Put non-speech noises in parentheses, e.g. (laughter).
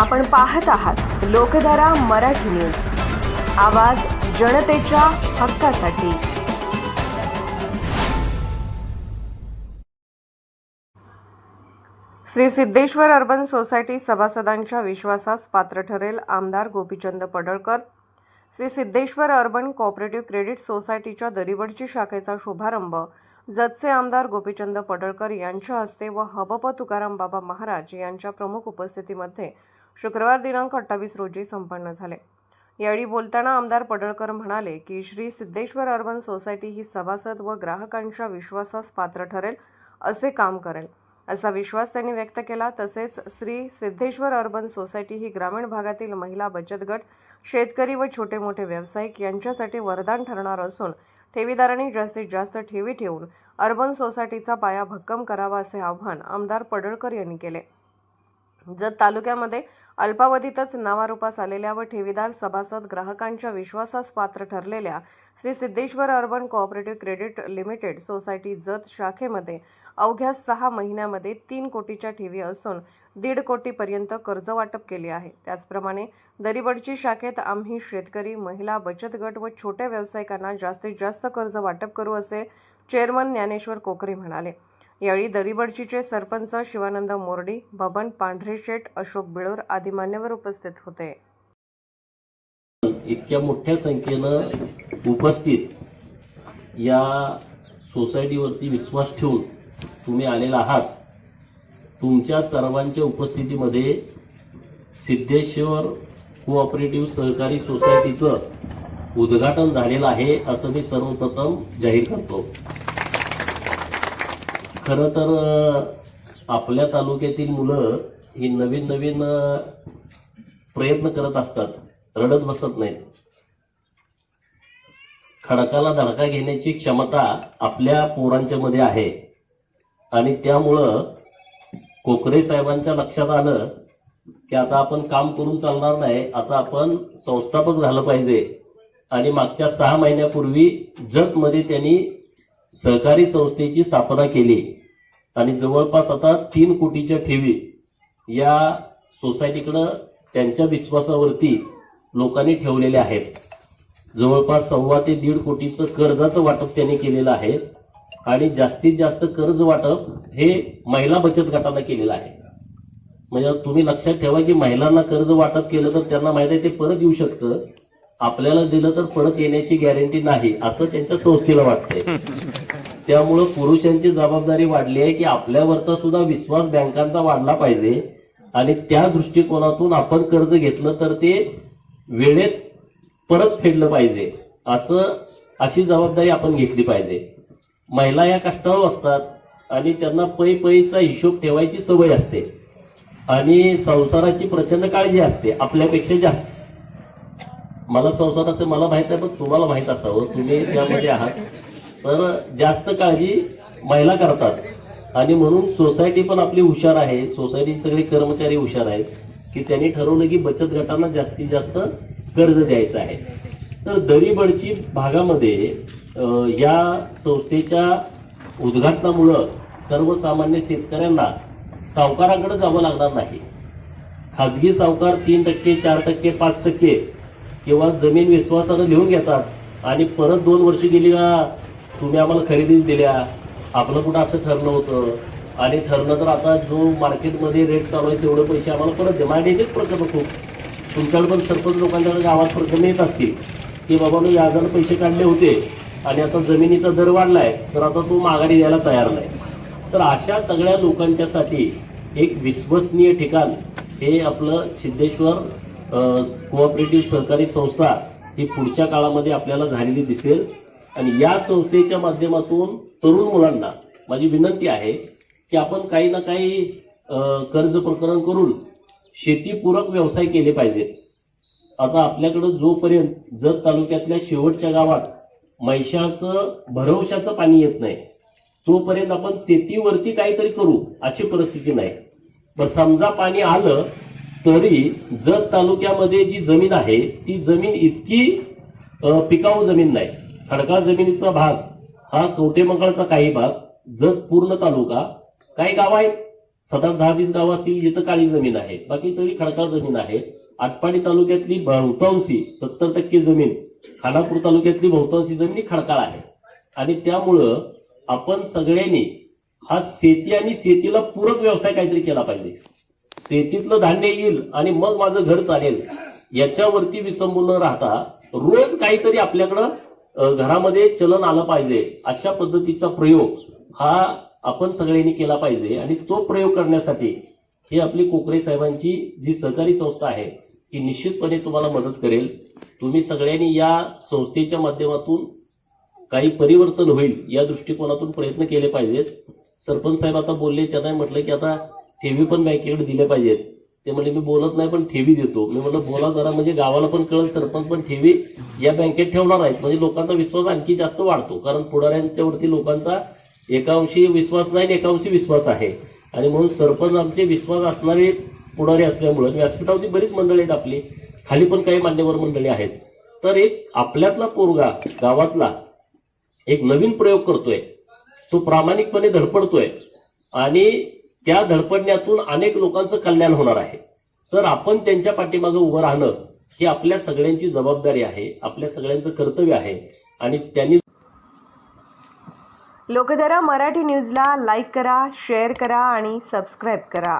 आपण पाहत आहात लोकधारा मराठी न्यूज. आवाज जनतेच्या हक्कासाठी. श्री सिद्धेश्वर अर्बन सोसायटी सभासदांच्या विश्वासास पात्र ठरेल आमदार Gopichand Padalkar. Shri Siddheshwar urban cooperative credit सोसायटीच्या दरिवडची शाखेचा शुभारंभ जतचे आमदार गोपीचंद पडळकर यांच्या हस्ते व हबप तुकाराम बाबा महाराज यांच्या प्रमुख उपस्थितीमध्ये शुक्रवार दिनांक अठ्ठावीस रोजी संपन्न झाले. यावेळी बोलताना आमदार पडळकर म्हणाले की श्री सिद्धेश्वर अर्बन सोसायटी ही सभासद व ग्राहकांच्या विश्वासास पात्र ठरेल असे काम करेल. असा विश्वास त्यांनी व्यक्त केला. तसेच श्री सिद्धेश्वर अर्बन सोसायटी ही ग्रामीण भागातील महिला बचत गट शेतकरी व छोटे मोठे व्यावसायिक यांच्यासाठी वरदान ठरणार असून ठेवीदारांनी जास्तीत जास्त ठेवी ठेवून अर्बन सोसायटीचा पाया भक्कम करावा असे आव्हान आमदार पडळकर यांनी केले. जत तालुक्यामध्ये अल्पावधीतच नावारूपास आलेल्या व ठेवीदार सभासद ग्राहकांच्या विश्वासास पात्र ठरलेल्या Shri Siddheshwar urban cooperative credit limited society Jat शाखेमध्ये अवघ्या सहा महिन्यामध्ये तीन कोटीच्या ठेवी असून दीड कोटीपर्यंत कर्ज वाटप केले आहे. त्याचप्रमाणे दरीबडची शाखेत आम्ही शेतकरी महिला बचत गट व छोट्या व्यावसायिकांना जास्तीत जास्त कर्ज वाटप करू असे चेअरमन ज्ञानेश्वर कोकरे म्हणाले. यावेळी दरीबडचीचे सरपंच शिवानंद मोर्डी बबन पांढरेशेठ अशोक बिळोर आदी मान्यवर उपस्थित होते. इतक्या मोठ्या संख्येनं उपस्थित या सोसायटीवरती विश्वास ठेवून तुम्ही आलेला आहात. तुमच्या सर्वांच्या उपस्थितीमध्ये सिद्धेश्वर कोऑपरेटिव्ह सहकारी सोसायटीचं उद्घाटन झालेलं आहे असं मी सर्वप्रथम जाहीर करतो. खरं तर आपल्या तालुक्यातील मुलं ही नवीन नवीन प्रयत्न करत असतात. रडत बसत नाहीत. खडकाला धडका घेण्याची क्षमता आपल्या पोरांच्या मध्ये आहे. आणि त्यामुळं कोकरे साहेबांच्या लक्षात आलं की आता आपण काम करून चालणार नाही. आता आपण संस्थापक झालं पाहिजे. आणि मागच्या सहा महिन्यापूर्वी जतमध्ये त्यांनी सहकारी संस्थेची स्थापना केली. आणि जवळपास आता तीन कोटीच्या ठेवी या सोसायटीकडं त्यांच्या विश्वासावरती लोकांनी ठेवलेल्या आहेत. जवळपास सव्वा ते दीड कोटीचं कर्जाचं वाटप त्यांनी केलेलं आहे आणि जास्तीत जास्त कर्ज वाटप हे महिला बचत गटाला केलेलं आहे. म्हणजे तुम्ही लक्षात ठेवा की महिलांना कर्ज वाटप केलं तर त्यांना माहिती आहे ते परत येऊ शकतं. आपल्याला दिलं तर परत येण्याची गॅरंटी नाही असं त्यांच्या संस्थेला वाटतंय. (laughs) त्यामुळं पुरुषांची जबाबदारी वाढली आहे की आपल्यावरचा सुद्धा विश्वास बँकांचा वाढला पाहिजे. आणि त्या दृष्टिकोनातून आपण कर्ज घेतलं तर ते वेळेत परत फेडलं पाहिजे असं अशी जबाबदारी आपण घेतली पाहिजे. महिला या कष्टावर असतात आणि त्यांना पै पैचा हिशोब ठेवायची सवय असते. आणि संसाराची प्रचंड काळजी असते आपल्यापेक्षा जास्त. मला संसार असे मला माहीत आहे पण तुम्हाला माहीत असावं. तुम्ही त्यामध्ये आहात. तर जास्त काळजी महिला करतात. आणि म्हणून सोसायटी पण आपली हुशार आहे. सोसायटी सगळे कर्मचारी हुशार आहेत. की त्यांनी ठरवलं की बचत गटांना जास्तीत जास्त कर्ज द्यायचं आहे. तर दरीबडची भागामध्ये या संस्थेच्या उद्घाटनामुळं सर्वसामान्य शेतकऱ्यांना सावकाराकडे जावं लागणार नाही. खाजगी सावकार तीन टक्के चार टक्के पाच टक्के किंवा जमीन विश्वासानं लिहून घेतात. आणि परत दोन वर्ष गेली का तुम्ही आम्हाला खरेदीच दिल्या. आपलं कुठं असं ठरलं होतं? आणि ठरलं तर आता जो मार्केटमध्ये रेट चालू आहे तेवढे पैसे आम्हाला परत द्या. माझ्या येतेच प्रकल्प खूप तुमच्याकडे पण सरपंच लोकांच्याकडे गावात प्रकल्प येत असतील. की बाबा मी याजाला पैसे काढले होते आणि आता जमिनीचा दर वाढलाय तर आता तो माघारी द्यायला तयार नाही. तर अशा सगळ्या लोकांच्यासाठी एक विश्वसनीय ठिकाण हे आपलं सिद्धेश्वर कोऑपरेटिव्ह सहकारी संस्था ही पुढच्या काळामध्ये आपल्याला झालेली दिसेल. आणि या संस्थेच्या माध्यमातून तरुण मुलांना माझी विनंती आहे की आपण काही ना काही कर्ज प्रकरण करून शेतीपूरक व्यवसाय केले पाहिजेत. आता आपल्याकडं जोपर्यंत जत तालुक्यातल्या शेवटच्या गावात मैशाचं भरवशाचं पाणी येत नाही तोपर्यंत आपण शेतीवरती काहीतरी करू अशी परिस्थिती नाही. पण समजा पाणी आलं तरी जत तालुक्यामध्ये जी जमीन आहे ती जमीन इतकी पिकाऊ जमीन नाही. खडकाळ जमिनीचा भाग हा कवटेमंगळचा काही भाग जत पूर्ण तालुका काही गाव आहेत. सदा दहा वीस गाव असतील जिथं काळी जमीन आहे. बाकी सगळी खडकाळ जमीन आहे. आटपाडी तालुक्यातली बहुतांशी सत्तर टक्के जमीन खानापूर तालुक्यातली बहुतांशी जमीन ही खडकाळ आहे. आणि त्यामुळं आपण सगळ्यांनी हा शेती आणि शेतीला पूरक व्यवसाय काहीतरी केला पाहिजे. शेतीतलं धान्य येईल आणि मग माझं घर चालेल याच्यावरती विसंबून न राहता रोज काहीतरी आपल्याकडं घरामध्ये चलन आलं पाहिजे. अशा पद्धतीचा प्रयोग हा आपण सगळ्यांनी केला पाहिजे आणि तो प्रयोग करण्यासाठी ही आपली कोकरे साहेबांची जी सहकारी संस्था आहे ती निश्चितपणे तुम्हाला मदत करेल. तुम्ही सगळ्यांनी या संस्थेच्या माध्यमातून काही परिवर्तन होईल या दृष्टिकोनातून प्रयत्न केले पाहिजेत. सरपंच साहेब आता बोलले त्यांना म्हटलं की आता ठेवी पण बँकेकडे दिल्या पाहिजेत. ते म्हणजे मी बोलत नाही पण ठेवी देतो. मी म्हटलं बोला जरा म्हणजे गावाला पण कळत सरपंच पण ठेवी या बँकेत ठेवणार आहेत. म्हणजे लोकांचा विश्वास आणखी जास्त वाढतो कारण पुढाऱ्यांच्यावरती लोकांचा एकांशी विश्वास नाही एकांशी एका अंशी विश्वास आहे. आणि म्हणून सरपंच आमचे विश्वास असणारे पुढारी असल्यामुळं व्यासपीठावरती बरीच मंडळी आहेत आपली खाली पण काही मान्यवर मंडळी आहेत. तर एक आपल्यातला पोरगा गावातला एक नवीन प्रयोग करतोय. तो प्रामाणिकपणे धडपडतोय. आणि त्या धडपडण्यातून अनेक लोकांचं कल्याण होणार आहे. तर आपण त्यांच्या पाठीमागे उभं राहणं ही आपल्या सगळ्यांची जबाबदारी आहे आपल्या सगळ्यांचं कर्तव्य आहे आणि त्यांनी लोकधारा मराठी न्यूजला लाईक करा शेअर करा आणि सबस्क्राईब करा.